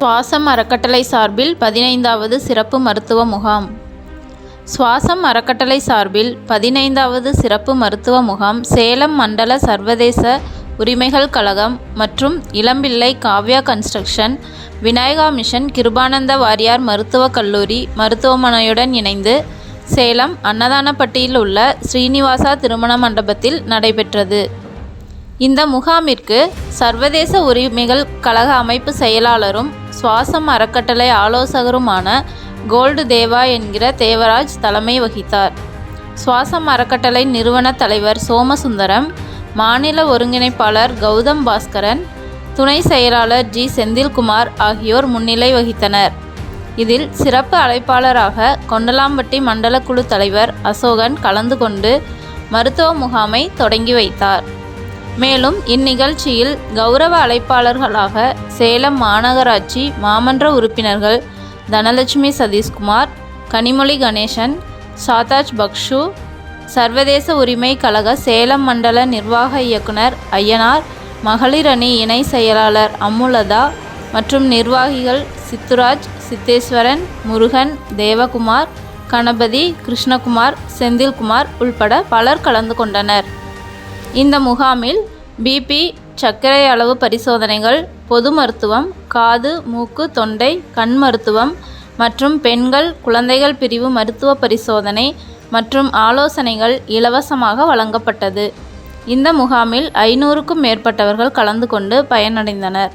சுவாசம் அறக்கட்டளை சார்பில் பதினைந்தாவது சிறப்பு மருத்துவ முகாம். சுவாசம் அறக்கட்டளை சார்பில் பதினைந்தாவது சிறப்பு மருத்துவ முகாம் சேலம் மண்டல சர்வதேச உரிமைகள் கழகம் மற்றும் இளம்பிள்ளை காவ்யா கன்ஸ்ட்ரக்ஷன் விநாயகா மிஷன் கிருபானந்த வாரியார் மருத்துவக் கல்லூரி மருத்துவமனையுடன் இணைந்து சேலம் அன்னதானப்பட்டியில் உள்ள ஸ்ரீனிவாசா திருமண மண்டபத்தில் நடைபெற்றது. இந்த முகாமிற்கு சர்வதேச உரிமைகள் கழக அமைப்பு செயலாளரும் சுவாசம் அறக்கட்டளை ஆலோசகருமான கோல்டு தேவா என்கிற தேவராஜ் தலைமை வகித்தார். சுவாசம் அறக்கட்டளை நிறுவன தலைவர் சோமசுந்தரம் மாநில ஒருங்கிணைப்பாளர் கௌதம் பாஸ்கரன் துணை செயலாளர் ஜி செந்தில்குமார் ஆகியோர் முன்னிலை வகித்தனர். இதில் சிறப்பு அழைப்பாளராக கொண்டலாம்பட்டி மண்டல குழு தலைவர் அசோகன் கலந்து கொண்டு மருத்துவ முகாமை தொடங்கி வைத்தார். மேலும் இந்நிகழ்ச்சியில் கௌரவ அழைப்பாளர்களாக சேலம் மாநகராட்சி மாமன்ற உறுப்பினர்கள் தனலட்சுமி சதீஷ்குமார் கனிமொழி கணேசன் சாதாஜ் பக்ஷு சர்வதேச உரிமை கழக சேலம் மண்டல நிர்வாக இயக்குனர் ஐயனார் மகளிர் அணி இணை செயலாளர் அம்முலதா மற்றும் நிர்வாகிகள் சித்துராஜ் சித்தேஸ்வரன் முருகன் தேவகுமார் கணபதி கிருஷ்ணகுமார் செந்தில்குமார் உள்பட பலர் கலந்து கொண்டனர். இந்த முகாமில் பிபி சர்க்கரை அளவு பரிசோதனைகள் பொது மருத்துவம் காது மூக்கு தொண்டை கண் மருத்துவம் மற்றும் பெண்கள் குழந்தைகள் பிரிவு மருத்துவ பரிசோதனை மற்றும் ஆலோசனைகள் இலவசமாக வழங்கப்பட்டது. இந்த முகாமில் ஐநூறுக்கும் மேற்பட்டவர்கள் கலந்து கொண்டு பயனடைந்தனர்.